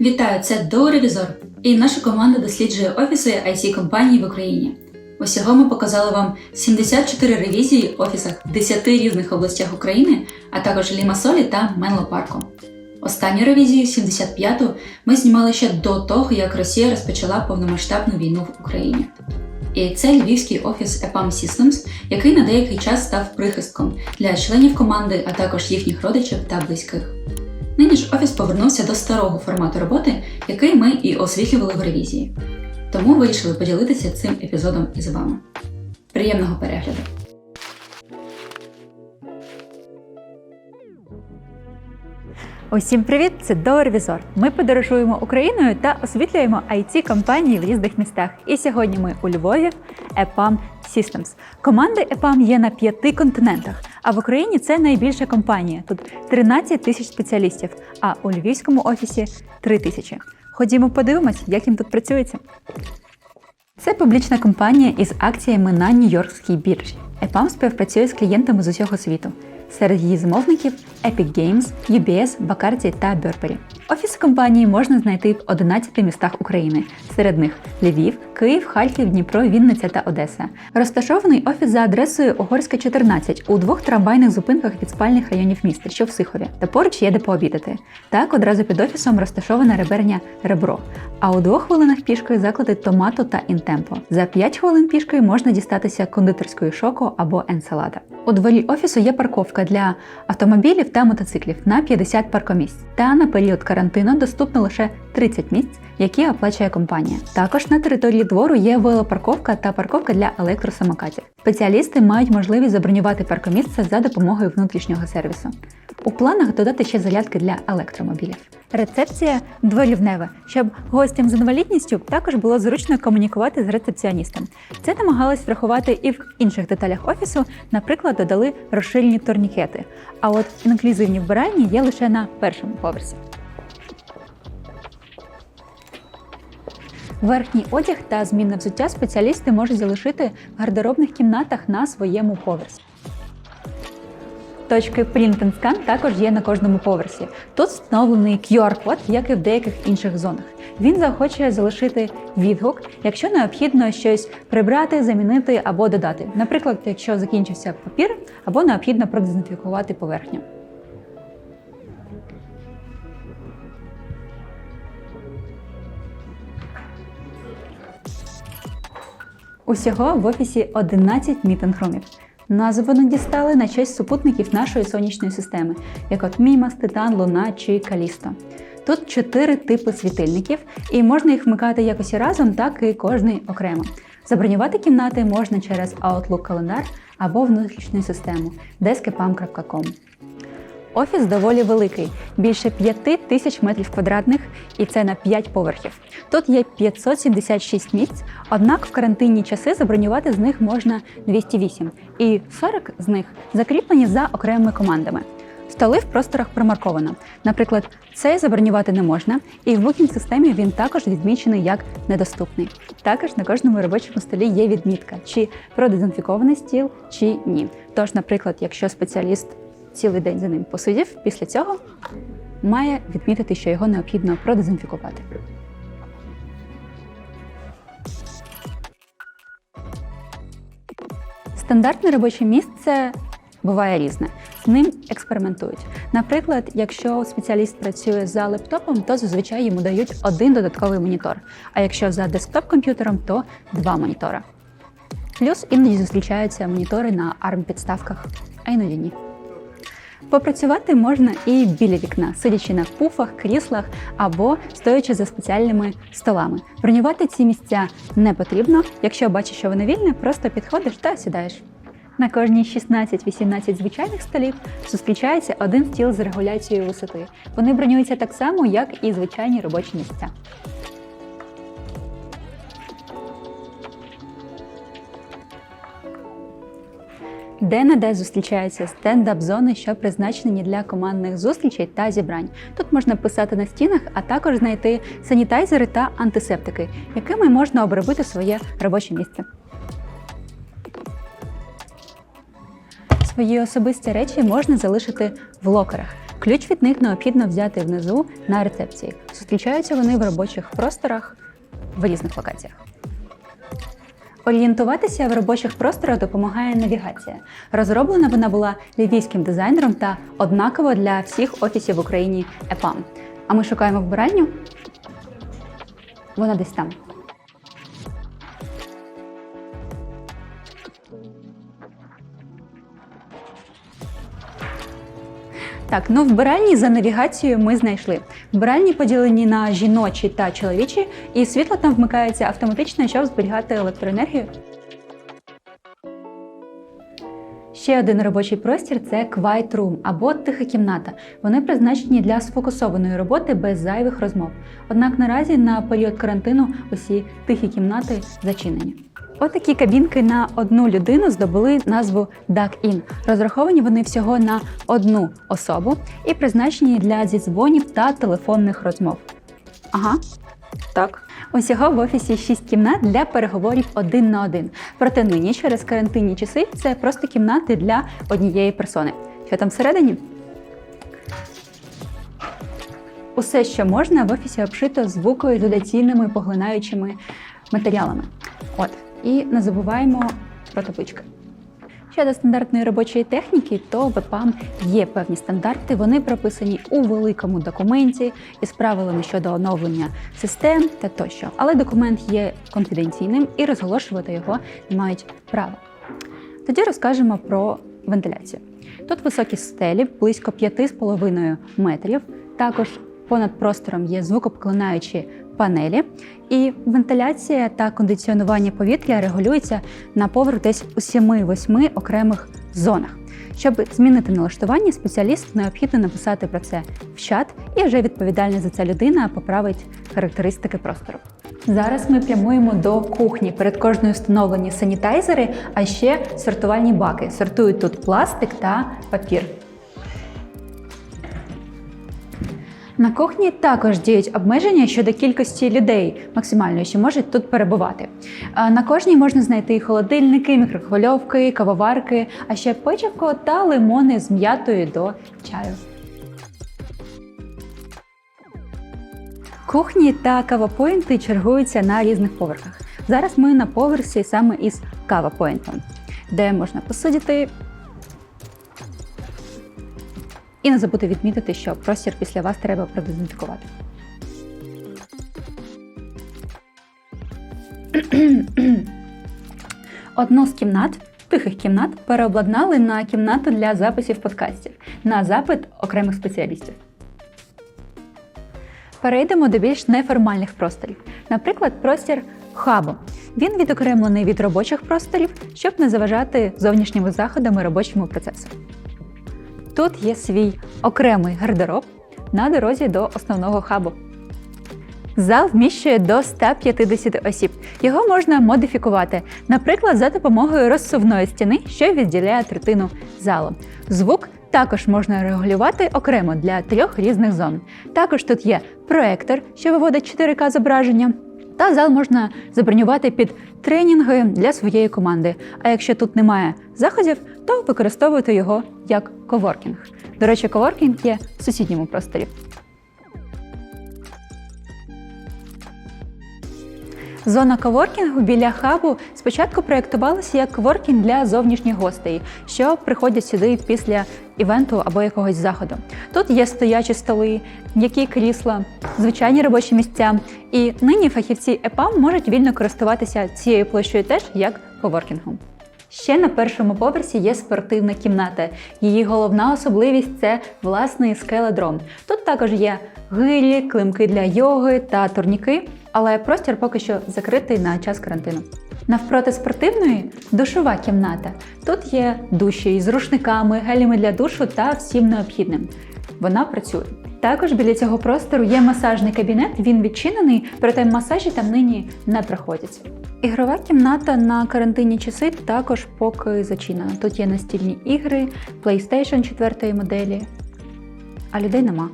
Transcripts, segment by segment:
Вітаю, це Доу-ревізор, і наша команда досліджує офіси it компаній в Україні. Усього ми показали вам 74 ревізії в офісах в 10 різних областях України, а також Лімасолі та Менло Парку. Останню ревізію, 75-ту, ми знімали ще до того, як Росія розпочала повномасштабну війну в Україні. І це львівський офіс EPAM Systems, який на деякий час став прихистком для членів команди, а також їхніх родичів та близьких. Нині ж офіс повернувся до старого формату роботи, який ми і освітлювали в ревізії. Тому вирішили поділитися цим епізодом із вами. Приємного перегляду! Усім привіт! Це Доорвізор. Ми подорожуємо Україною та освітлюємо it компанії в різних містах. І сьогодні ми у Львові EPAM Systems. Команди EPAM є на п'яти континентах. А в Україні це найбільша компанія. Тут 13 тисяч спеціалістів, а у львівському офісі 3 тисячі. Ходімо подивимось, як їм тут працюється. Це публічна компанія із акціями на Нью-Йоркській біржі. EPAM співпрацює з клієнтами з усього світу. Серед її замовників Epic Games, UBS, Bacardi та Burberry. Офіси компанії можна знайти в 11 містах України. Серед них Львів, Київ, Харків, Дніпро, Вінниця та Одеса. Розташований офіс за адресою Угорська 14 у двох трамвайних зупинках від спальних районів міста, що в Сихові. Та поруч є де пообідати. Так одразу під офісом розташована реберня Ребро. А у двох хвилинах пішкою заклади Томато та Інтемпо. За 5 хвилин пішкою можна дістатися кондитерської шоко або енсалада. У дворі офісу є парковка для автомобілів та мотоциклів на 50 паркомісць. Та на період карантину доступно лише 30 місць, які оплачує компанія. Також на території двору є велопарковка та парковка для електросамокатів. Спеціалісти мають можливість забронювати паркомісце за допомогою внутрішнього сервісу. У планах додати ще зарядки для електромобілів. Рецепція дворівнева, щоб гостям з інвалідністю також було зручно комунікувати з рецепціоністом. Це намагались врахувати і в інших деталях офісу, наприклад, додали розширені турнікети. А от інклюзивні вбиральні є лише на першому поверсі. Верхній одяг та змінне взуття спеціалісти можуть залишити в гардеробних кімнатах на своєму поверсі. Точки Print and Scan також є на кожному поверсі. Тут встановлений QR-код, як і в деяких інших зонах. Він заохочує залишити відгук, якщо необхідно щось прибрати, замінити або додати. Наприклад, якщо закінчився папір або необхідно продезінфікувати поверхню. Усього в офісі 11 мітинг-румів. Назву вони дістали на честь супутників нашої сонячної системи, як от Мімас, Титан, Луна чи Калісто. Тут чотири типи світильників, і можна їх вмикати як усі разом, так і кожний окремо. Забронювати кімнати можна через Outlook календар або внутрішню систему deskepam.com. Офіс доволі великий, більше 5 тисяч метрів квадратних, і це на 5 поверхів. Тут є 576 місць, однак в карантинні часи забронювати з них можна 208, і 40 з них закріплені за окремими командами. Столи в просторах промарковано. Наприклад, цей забронювати не можна, і в booking системі він також відмічений як недоступний. Також на кожному робочому столі є відмітка, чи продезінфікований стіл, чи ні. Тож, наприклад, якщо спеціаліст цілий день за ним посидів, після цього має відмітити, що його необхідно продезінфікувати. Стандартне робоче місце буває різне. З ним експериментують. Наприклад, якщо спеціаліст працює за лептопом, то зазвичай йому дають один додатковий монітор. А якщо за десктоп-комп'ютером, то два монітора. Плюс іноді зустрічаються монітори на ARM-підставках, а іноді ні. Попрацювати можна і біля вікна, сидячи на пуфах, кріслах або стоячи за спеціальними столами. Бронювати ці місця не потрібно. Якщо бачиш, що воно вільне, просто підходиш та сідаєш. На кожній 16-18 звичайних столів зустрічається один стіл з регуляцією висоти. Вони бронюються так само, як і звичайні робочі місця. Де не де зустрічаються стендап-зони, що призначені для командних зустрічей та зібрань. Тут можна писати на стінах, а також знайти санітайзери та антисептики, якими можна обробити своє робоче місце. Свої особисті речі можна залишити в локерах. Ключ від них необхідно взяти внизу на рецепції. Зустрічаються вони в робочих просторах в різних локаціях. Орієнтуватися в робочих просторах допомагає навігація. Розроблена вона була львівським дизайнером та однаково для всіх офісів в Україні ЕПАМ. А ми шукаємо вбиральню. Вона десь там. Так, ну вбиральні за навігацією ми знайшли. Вбиральні поділені на жіночі та чоловічі, і світло там вмикається автоматично, щоб зберігати електроенергію. Ще один робочий простір це Quiet Room або тиха кімната. Вони призначені для сфокусованої роботи без зайвих розмов. Однак наразі на період карантину усі тихі кімнати зачинені. Отакі кабінки на одну людину здобули назву Duck In. Розраховані вони всього на одну особу і призначені для зідзвонів та телефонних розмов. Ага, так. Усього в офісі 6 кімнат для переговорів один на один. Проте нині через карантинні часи це просто кімнати для однієї персони. Що там всередині? Усе, що можна, в офісі обшито звукоізоляційними поглинаючими матеріалами. От, і не забуваємо про таблички. Щодо стандартної робочої техніки, то в EPAM є певні стандарти. Вони прописані у великому документі із правилами щодо оновлення систем та тощо. Але документ є конфіденційним і розголошувати його не мають права. Тоді розкажемо про вентиляцію. Тут високі стелі, близько 5,5 метрів. Також понад простором є звукопоглинаючі панелі, і вентиляція та кондиціонування повітря регулюються на поверх десь у 7-8 окремих зонах. Щоб змінити налаштування, спеціаліст необхідно написати про це в чат, і вже відповідальна за це людина поправить характеристики простору. Зараз ми прямуємо до кухні. Перед кожною встановлені санітайзери, а ще сортувальні баки. Сортують тут пластик та папір. На кухні також діють обмеження щодо кількості людей максимальної, що можуть тут перебувати. На кожній можна знайти холодильники, мікрохвильовки, кавоварки, а ще печивко та лимони з м'ятою до чаю. Кухні та кавапоінти чергуються на різних поверхах. Зараз ми на поверсі саме із кавапоінтом, де можна посидіти. І не забути відмітити, що простір після вас треба продезінфікувати. Одну з кімнат, тихих кімнат, переобладнали на кімнату для записів подкастів на запит окремих спеціалістів. Перейдемо до більш неформальних просторів. Наприклад, простір хабу. Він відокремлений від робочих просторів, щоб не заважати зовнішніми заходами робочому процесу. Тут є свій окремий гардероб на дорозі до основного хабу. Зал вміщує до 150 осіб. Його можна модифікувати, наприклад, за допомогою розсувної стіни, що відділяє третину залу. Звук також можна регулювати окремо для трьох різних зон. Також тут є проектор, що виводить 4К зображення. Та зал можна забронювати під тренінги для своєї команди. А якщо тут немає заходів, то використовуйте його як коворкінг. До речі, коворкінг є в сусідньому просторі. Зона коворкінгу біля хабу спочатку проєктувалася як коворкінг для зовнішніх гостей, що приходять сюди після івенту або якогось заходу. Тут є стоячі столи, м'які крісла, звичайні робочі місця. І нині фахівці ЕПАМ можуть вільно користуватися цією площею теж як коворкінгом. Ще на першому поверсі є спортивна кімната. Її головна особливість це власний скеледром. Тут також є гирі, климки для йоги та турніки, але простір поки що закритий на час карантину. Навпроти спортивної душова кімната. Тут є душі із рушниками, гелями для душу та всім необхідним. Вона працює. Також біля цього простору є масажний кабінет. Він відчинений, проте масажі там нині не проходять. Ігрова кімната на карантинні часи також поки зачинена. Тут є настільні ігри, PlayStation 4 моделі, а людей нема.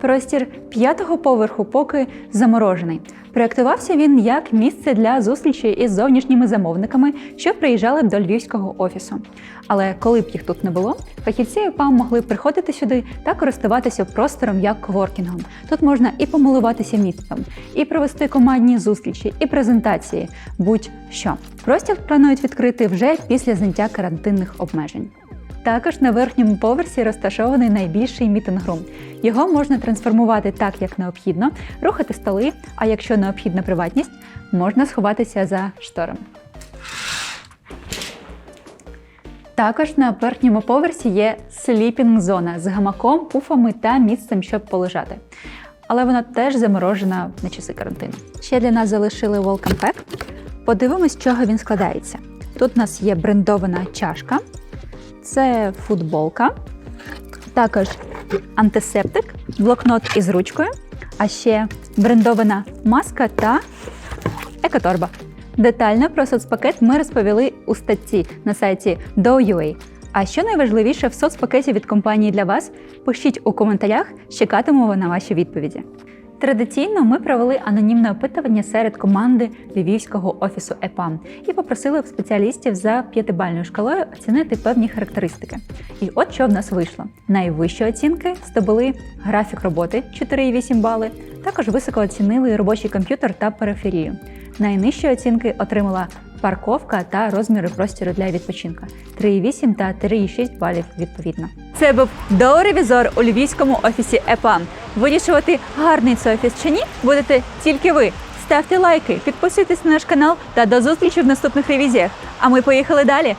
Простір п'ятого поверху поки заморожений. Проєктувався він як місце для зустрічі із зовнішніми замовниками, що приїжджали б до львівського офісу. Але коли б їх тут не було, фахівці ЕПАМ могли приходити сюди та користуватися простором як коворкінгом. Тут можна і помилуватися містом, і провести командні зустрічі, і презентації, будь-що. Простір планують відкрити вже після зняття карантинних обмежень. Також на верхньому поверсі розташований найбільший мітинг-рум. Його можна трансформувати так, як необхідно, рухати столи, а якщо необхідна приватність, можна сховатися за шторами. Також на верхньому поверсі є сліпінг-зона з гамаком, пуфами та місцем, щоб полежати. Але вона теж заморожена на часи карантину. Ще для нас залишили welcome pack. Подивимось, чого він складається. Тут у нас є брендована чашка, це футболка, також антисептик, блокнот із ручкою, а ще брендована маска та екоторба. Детально про соцпакет ми розповіли у статті на сайті Do.ua. А що найважливіше в соцпакеті від компанії для вас, пишіть у коментарях, чекатимемо на ваші відповіді. Традиційно ми провели анонімне опитування серед команди львівського офісу ЕПАМ і попросили спеціалістів за п'ятибальною шкалою оцінити певні характеристики. І от що в нас вийшло: найвищі оцінки здобули графік роботи 4,8 бали. Також високо оцінили робочий комп'ютер та периферію. Найнижчі оцінки отримала парковка та розміри простіру для відпочинку 3,8 та 3,6 балів відповідно. Це був дооревізор у львівському офісі ЕПАМ. Вирішувати, гарний це офіс чи ні, будете тільки ви. Ставте лайки, підписуйтесь на наш канал та до зустрічі в наступних ревізіях. А ми поїхали далі.